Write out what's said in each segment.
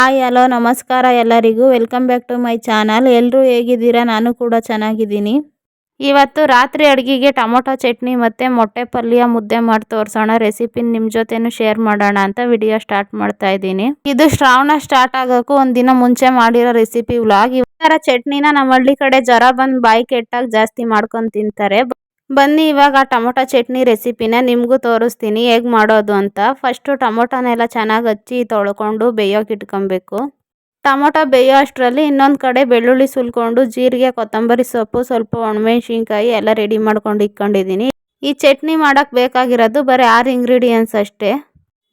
Hi hello ನಮಸ್ಕಾರ ಎಲ್ಲರಿಗೂ. Welcome back to my channel ಎಲ್ಲರೂ ಹೇಗಿದ್ದೀರಾ? ನಾನು ಕೂಡ ಚೆನ್ನಾಗಿದ್ದೀನಿ. ಇವತ್ತು ರಾತ್ರಿ ಅಡುಗೆಗೆ ಟೊಮೊಟೊ ಚಟ್ನಿ ಮತ್ತು ಮೊಟ್ಟೆ ಪಲ್ಯ ಮುದ್ದೆ ಮಾಡಿ ತೋರಿಸೋಣ. ರೆಸಿಪಿ ನಿಮ್ಮ ಜೊತೆನೂ ಶೇರ್ ಮಾಡೋಣ ಅಂತ ವಿಡಿಯೋ ಸ್ಟಾರ್ಟ್ ಮಾಡ್ತಾ ಇದ್ದೀನಿ. ಇದು ಶ್ರಾವಣ ಸ್ಟಾರ್ಟ್ ಆಗೋಕ್ಕೂ ಒಂದು ದಿನ ಮುಂಚೆ ಮಾಡಿರೋ ರೆಸಿಪಿ ವ್ಲಾಗ್ ಈ ಥರ ಚಟ್ನಿನ ನಮ್ಮ ಹಳ್ಳಿ ಕಡೆ ಜ್ವರ ಬಂದು ಬಾಯಿ ಕೆಟ್ಟಾಗ ಜಾಸ್ತಿ ಮಾಡ್ಕೊಂಡು ತಿಂತಾರೆ. ಬನ್ನಿ, ಇವಾಗ ಟೊಮೊಟೊ ಚಟ್ನಿ ರೆಸಿಪಿನ ನಿಮಗೂ ತೋರಿಸ್ತೀನಿ. ಹೇಗೆ ಮಾಡೋದು ಅಂತ. ಫಸ್ಟು ಟೊಮೊಟೊನೆಲ್ಲ ಚೆನ್ನಾಗಿ ಹಚ್ಚಿ ತೊಳ್ಕೊಂಡು ಬೇಯೋಕೆ ಇಟ್ಕೊಬೇಕು. ಟೊಮೊಟೊ ಬೇಯೋ ಅಷ್ಟರಲ್ಲಿ ಇನ್ನೊಂದು ಕಡೆ ಬೆಳ್ಳುಳ್ಳಿ ಸುಲ್ಕೊಂಡು ಜೀರಿಗೆ, ಕೊತ್ತಂಬರಿ ಸೊಪ್ಪು, ಸ್ವಲ್ಪ ಒಣಮೆಣ್ಸಿನ್ಕಾಯಿ ಎಲ್ಲ ರೆಡಿ ಮಾಡ್ಕೊಂಡು ಇಟ್ಕೊಂಡಿದ್ದೀನಿ. ಈ ಚಟ್ನಿ ಮಾಡೋಕ್ಕೆ ಬೇಕಾಗಿರೋದು ಬರೀ ಆರು ಇಂಗ್ರೀಡಿಯೆಂಟ್ಸ್ ಅಷ್ಟೇ.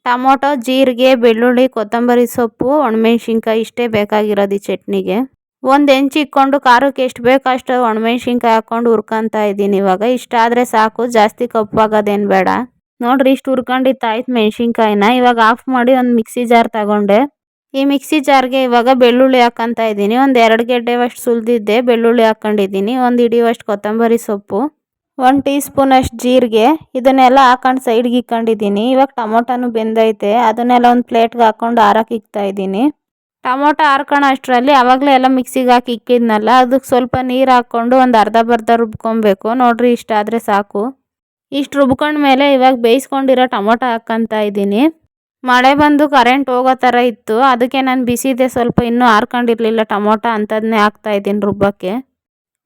ಟೊಮೊಟೊ, ಜೀರಿಗೆ, ಬೆಳ್ಳುಳ್ಳಿ, ಕೊತ್ತಂಬರಿ ಸೊಪ್ಪು, ಒಣಮೆಣ್ಸಿನ್ಕಾಯಿ ಇಷ್ಟೇ ಬೇಕಾಗಿರೋದು ಈ ಚಟ್ನಿಗೆ. ಒಂದು ಹೆಂಚು ಇಕ್ಕೊಂಡು ಖಾರಕ್ಕೆ ಎಷ್ಟು ಬೇಕು ಅಷ್ಟು ಒಣಮೆಣ್ಸಿನ್ಕಾಯಿ ಹಾಕ್ಕೊಂಡು ಹುರ್ಕೊತಾ ಇದ್ದೀನಿ ಇವಾಗ. ಇಷ್ಟ ಆದರೆ ಸಾಕು, ಜಾಸ್ತಿ ಕಪ್ಪಾಗೋದೇನು ಬೇಡ. ನೋಡ್ರಿ, ಇಷ್ಟು ಹುರ್ಕೊಂಡಿತ್ತು ಆಯ್ತು ಮೆಣ್ಸಿನ್ಕಾಯಿನ. ಇವಾಗ ಆಫ್ ಮಾಡಿ ಒಂದು ಮಿಕ್ಸಿ ಜಾರ್ ತಗೊಂಡೆ. ಈ ಮಿಕ್ಸಿ ಜಾರ್ಗೆ ಇವಾಗ ಬೆಳ್ಳುಳ್ಳಿ ಹಾಕ್ಕಂತ ಇದ್ದೀನಿ. ಒಂದು ಎರಡು ಗೆಡ್ಡೆವಷ್ಟು ಸುಲಿದಿದ್ದೆ, ಬೆಳ್ಳುಳ್ಳಿ ಹಾಕ್ಕೊಂಡಿದ್ದೀನಿ ಒಂದು ಹಿಡಿಯುವಷ್ಟು ಕೊತ್ತಂಬರಿ ಸೊಪ್ಪು, ಒಂದು ಟೀ ಸ್ಪೂನ್ ಅಷ್ಟು ಜೀರಿಗೆ. ಇದನ್ನೆಲ್ಲ ಹಾಕೊಂಡು ಸೈಡ್ಗೆ ಇಕ್ಕೊಂಡಿದ್ದೀನಿ. ಇವಾಗ ಟೊಮೊಟೊನು ಬೆಂದೈತೆ. ಅದನ್ನೆಲ್ಲ ಒಂದು ಪ್ಲೇಟ್ಗೆ ಹಾಕ್ಕೊಂಡು ಆರಕ್ಕೆ ಇಕ್ತಾ ಇದ್ದೀನಿ. ಟೊಮೊಟೊ ಹಾರ್ಕೊಳೋ ಅಷ್ಟರಲ್ಲಿ ಆವಾಗಲೇ ಎಲ್ಲ ಮಿಕ್ಸಿಗೆ ಹಾಕಿ ಇಕ್ಕಿದ್ನಲ್ಲ, ಅದಕ್ಕೆ ಸ್ವಲ್ಪ ನೀರು ಹಾಕ್ಕೊಂಡು ಒಂದು ಅರ್ಧ ಬರ್ಧ ರುಬ್ಕೊಬೇಕು. ನೋಡಿರಿ ಇಷ್ಟಾದರೆ ಸಾಕು. ಇಷ್ಟು ರುಬ್ಕೊಂಡ್ಮೇಲೆ ಇವಾಗ ಬೇಯಿಸ್ಕೊಂಡಿರೋ ಟೊಮೊಟೊ ಹಾಕ್ಕಂತ ಇದ್ದೀನಿ. ಮಳೆ ಬಂದು ಕರೆಂಟ್ ಹೋಗೋ ಥರ ಇತ್ತು. ಅದಕ್ಕೆ ನಾನು ಬಿಸಿದೆ ಸ್ವಲ್ಪ ಇನ್ನೂ ಹಾರ್ಕೊಂಡಿರಲಿಲ್ಲ ಟೊಮೊಟೊ ಅಂಥದ್ದನ್ನೇ ಹಾಕ್ತಾಯಿದ್ದೀನಿ ರುಬ್ಬಕ್ಕೆ.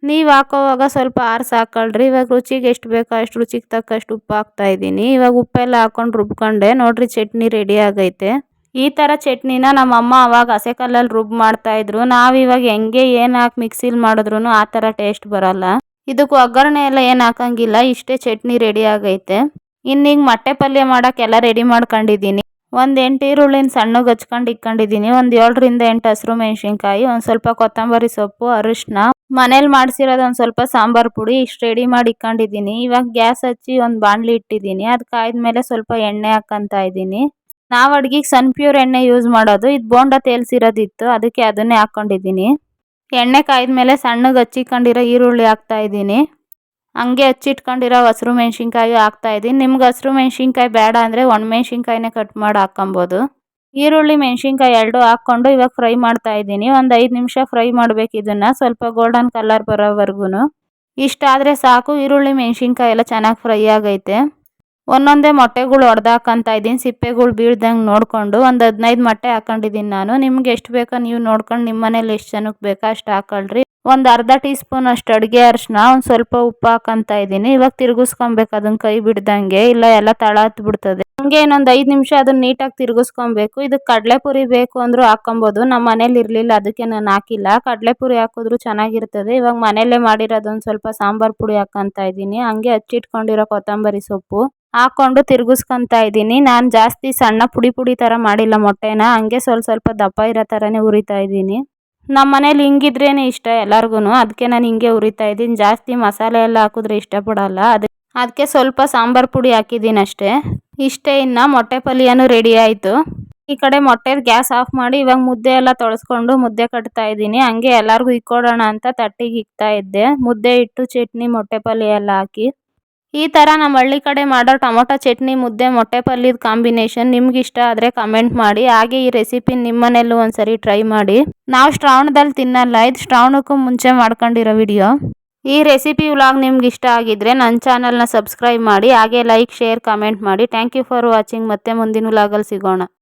ನೀವು ಹಾಕೋವಾಗ ಸ್ವಲ್ಪ ಆರ್ಸಿ ಹಾಕೊಳ್ರಿ. ಇವಾಗ ರುಚಿಗೆ ಎಷ್ಟು ಬೇಕೋ ಅಷ್ಟು ರುಚಿಗೆ ತಕ್ಕಷ್ಟು ಉಪ್ಪು ಹಾಕ್ತಾಯಿದ್ದೀನಿ ಇವಾಗ ಉಪ್ಪೆಲ್ಲ ಹಾಕ್ಕೊಂಡು ರುಬ್ಕೊಂಡೆ. ನೋಡಿರಿ ಚಟ್ನಿ ರೆಡಿ ಆಗೈತೆ. ಈ ಥರ ಚಟ್ನಿನ ನಮ್ಮಮ್ಮ ಅವಾಗ ಹಸೆ ಕಲ್ಲಲ್ಲಿ ರುಬ್ಬಿ ಮಾಡ್ತಾಯಿದ್ರು ನಾವು ಇವಾಗ ಹೆಂಗೆ ಏನು ಹಾಕಿ ಮಿಕ್ಸಿಲಿ ಮಾಡಿದ್ರು ಆ ಥರ ಟೇಸ್ಟ್ ಬರೋಲ್ಲ. ಇದಕ್ಕೆ ಒಗ್ಗರಣೆ ಎಲ್ಲ ಏನು ಹಾಕಂಗಿಲ್ಲ, ಇಷ್ಟೇ ಚಟ್ನಿ ರೆಡಿ ಆಗೈತೆ. ಇನ್ನೀಗ ಮೊಟ್ಟೆ ಪಲ್ಯ ಮಾಡೋಕ್ಕೆಲ್ಲ ರೆಡಿ ಮಾಡ್ಕೊಂಡಿದ್ದೀನಿ ಒಂದು ಎಂಟು ಈರುಳ್ಳಿನ ಸಣ್ಣಗೆ ಹಚ್ಕೊಂಡು ಇಕ್ಕೊಂಡಿದ್ದೀನಿ ಒಂದು ಏಳರಿಂದ ಎಂಟು ಹಸಿರು ಮೆಣಸಿನ್ಕಾಯಿ, ಒಂದು ಸ್ವಲ್ಪ ಕೊತ್ತಂಬರಿ ಸೊಪ್ಪು ಅರಿಶಿನ ಮನೇಲಿ ಮಾಡಿಸಿರೋದು ಒಂದು ಸ್ವಲ್ಪ ಸಾಂಬಾರು ಪುಡಿ ಇಷ್ಟು ರೆಡಿ ಮಾಡಿ ಇಕ್ಕೊಂಡಿದ್ದೀನಿ ಇವಾಗ ಗ್ಯಾಸ್ ಹಚ್ಚಿ ಒಂದು ಬಾಣಲಿ ಇಟ್ಟಿದ್ದೀನಿ ಅದು ಕಾಯ್ದ ಸ್ವಲ್ಪ ಎಣ್ಣೆ ಹಾಕ್ಕಂತ ಇದ್ದೀನಿ ನಾವು ಸನ್ ಪ್ಯೂರ್ ಎಣ್ಣೆ ಯೂಸ್ ಮಾಡೋದು. ಇದು ಬೋಂಡ ತೇಲ್ಸಿರೋದಿತ್ತು. ಅದಕ್ಕೆ ಅದನ್ನೇ ಹಾಕ್ಕೊಂಡಿದ್ದೀನಿ ಎಣ್ಣೆ ಕಾಯ್ದ ಮೇಲೆ ಸಣ್ಣಗೆ ಹಚ್ಚಿಕೊಂಡಿರೋ ಈರುಳ್ಳಿ ಹಾಕ್ತಾ ಇದ್ದೀನಿ ಹಂಗೆ ಹಚ್ಚಿಟ್ಕೊಂಡಿರೋ ಹಸಿರು ಮೆಣಸಿನ್ಕಾಯಿ ಹಾಕ್ತಾ ಇದ್ದೀನಿ ನಿಮ್ಗೆ ಹಸಿರು ಮೆಣಸಿನ್ಕಾಯಿ ಬೇಡ ಅಂದರೆ ಒಣಮೆಣ್ಸಿನ್ಕಾಯಿನೇ ಕಟ್ ಮಾಡಿ ಹಾಕ್ಕೊಬೋದು. ಈರುಳ್ಳಿ, ಮೆಣಸಿನ್ಕಾಯಿ ಎರಡು ಹಾಕ್ಕೊಂಡು ಇವಾಗ ಫ್ರೈ ಮಾಡ್ತಾ ಇದ್ದೀನಿ ಒಂದು ಐದು ನಿಮಿಷ ಫ್ರೈ ಮಾಡಬೇಕು ಇದನ್ನು. ಸ್ವಲ್ಪ ಗೋಲ್ಡನ್ ಕಲರ್ ಬರೋವರೆಗೂ ಇಷ್ಟಾದರೆ ಸಾಕು. ಈರುಳ್ಳಿ, ಮೆಣಸಿನ್ಕಾಯಿ ಎಲ್ಲ ಚೆನ್ನಾಗಿ ಫ್ರೈ ಆಗೈತೆ. ಒಂದೊಂದೇ ಮೊಟ್ಟೆಗಳು ಹೊಡೆದಾಕಂತ ಇದ್ದೀನಿ, ಸಿಪ್ಪೆಗಳು ಬೀಳ್ದಂಗೆ ನೋಡಿಕೊಂಡು ಒಂದು ಹದಿನೈದು ಮೊಟ್ಟೆ ಹಾಕೊಂಡಿದ್ದೀನಿ ನಾನು. ನಿಮ್ಗೆ ಎಷ್ಟು ಬೇಕೋ ನೀವು ನೋಡ್ಕೊಂಡು ನಿಮ್ಮ ಮನೇಲಿ ಎಷ್ಟು ಜನಕ್ಕೆ ಬೇಕೋ ಅಷ್ಟು ಹಾಕೊಳ್ರಿ. ಒಂದು ಅರ್ಧ ಟೀ ಸ್ಪೂನ್ ಅಷ್ಟು ಅಡುಗೆ ಅರಿಶಿನ ಒಂದು ಸ್ವಲ್ಪ ಉಪ್ಪು ಹಾಕಂತ ಇದ್ದೀನಿ. ಇವಾಗ ತಿರುಗಿಸ್ಕೊಬೇಕು ಅದನ್ನ ಕೈ ಬಿಡ್ದಂಗೆ, ಇಲ್ಲ ಎಲ್ಲ ತಳ ಹತ್ತು ಬಿಡ್ತದೆ ಹಂಗೆ ಇನ್ನೊಂದು ಐದು ನಿಮಿಷ ಅದನ್ನ ನೀಟಾಗಿ ತಿರುಗಿಸ್ಕೊಬೇಕು. ಇದು ಕಡಲೆಪುರಿ ಬೇಕು ಅಂದರೂ ಹಾಕೊಬೋದು ನಮ್ಮ ಮನೇಲಿ ಇರಲಿಲ್ಲ, ಅದಕ್ಕೆ ನಾನು ಹಾಕಿಲ್ಲ. ಕಡಲೆಪುರಿ ಹಾಕಿದ್ರು ಚೆನ್ನಾಗಿರ್ತದೆ. ಇವಾಗ ಮನೆಯಲ್ಲೇ ಮಾಡಿರೋದೊಂದು ಸ್ವಲ್ಪ ಸಾಂಬಾರು ಪುಡಿ ಹಾಕಂತ ಇದ್ದೀನಿ. ಹಂಗೆ ಹಚ್ಚಿಟ್ಕೊಂಡಿರೋ ಕೊತ್ತಂಬರಿ ಸೊಪ್ಪು. ಹಾಕ್ಕೊಂಡು ತಿರುಗಿಸ್ಕೊತಾ ಇದ್ದೀನಿ. ನಾನು ಜಾಸ್ತಿ ಸಣ್ಣ ಪುಡಿ ಪುಡಿ ಥರ ಮಾಡಿಲ್ಲ ಮೊಟ್ಟೆನ. ಹಂಗೆ ಸ್ವಲ್ಪ ಸ್ವಲ್ಪ ದಪ್ಪ ಇರೋ ಥರನೇ ಉರಿತಾ ಇದ್ದೀನಿ. ನಮ್ಮ ಮನೇಲಿ ಹಿಂಗಿದ್ರೇ ಇಷ್ಟ ಎಲ್ಲರಿಗೂ ಅದಕ್ಕೆ ನಾನು ಹಿಂಗೆ ಉರಿತಾ ಇದ್ದೀನಿ. ಜಾಸ್ತಿ ಮಸಾಲೆ ಎಲ್ಲ ಹಾಕಿದ್ರೆ ಇಷ್ಟಪಡಲ್ಲ. ಅದು ಅದಕ್ಕೆ ಸ್ವಲ್ಪ ಸಾಂಬಾರು ಪುಡಿ ಹಾಕಿದ್ದೀನಿ ಅಷ್ಟೇ. ಇಷ್ಟೇ ಇನ್ನು ಮೊಟ್ಟೆ ಪಲ್ಯನೂ ರೆಡಿ ಆಯಿತು. ಈ ಕಡೆ ಮೊಟ್ಟೆ ಗ್ಯಾಸ್ ಆಫ್ ಮಾಡಿ ಇವಾಗ ಮುದ್ದೆ ಎಲ್ಲ ತೊಳೆಸ್ಕೊಂಡು ಮುದ್ದೆ ಕಟ್ತಾ ಇದ್ದೀನಿ. ಹಂಗೆ ಎಲ್ಲರಿಗೂ ಇಕ್ಕೊಡೋಣ ಅಂತ ತಟ್ಟಿಗೆ ಇಕ್ತಾ ಇದ್ದೆ. ಮುದ್ದೆ ಇಟ್ಟು ಚಟ್ನಿ, ಮೊಟ್ಟೆ ಪಲ್ಯ ಎಲ್ಲ ಹಾಕಿ. ಈ ಥರ ನಮ್ಮ ಹಳ್ಳಿ ಕಡೆ ಮಾಡೋ ಟೊಮೊಟೊ ಚಟ್ನಿ, ಮುದ್ದೆ, ಮೊಟ್ಟೆ ಪಲ್ಯದ ಕಾಂಬಿನೇಷನ್ ನಿಮ್ಗೆ ಇಷ್ಟ ಆದರೆ ಕಮೆಂಟ್ ಮಾಡಿ. ಹಾಗೆ ಈ ರೆಸಿಪಿ ನಿಮ್ಮ ಮನೆಯಲ್ಲೂ ಒಂದ್ಸರಿ ಟ್ರೈ ಮಾಡಿ. ನಾವು ಶ್ರಾವಣದಲ್ಲಿ ತಿನ್ನಲ್ಲ, ಇದು ಶ್ರಾವಣಕ್ಕೂ ಮುಂಚೆ ಮಾಡ್ಕೊಂಡಿರೋ ವಿಡಿಯೋ ಈ ರೆಸಿಪಿ ವ್ಲಾಗ್ ನಿಮ್ಗೆ ಇಷ್ಟ ಆಗಿದ್ರೆ ನನ್ನ ಚಾನಲ್ನ ಸಬ್ಸ್ಕ್ರೈಬ್ ಮಾಡಿ, ಹಾಗೆ ಲೈಕ್ ಶೇರ್ ಕಮೆಂಟ್ ಮಾಡಿ. ಥ್ಯಾಂಕ್ ಯು ಫಾರ್ ವಾಚಿಂಗ್ ಮತ್ತೆ ಮುಂದಿನ ವ್ಲಾಗಲ್ಲಿ ಸಿಗೋಣ.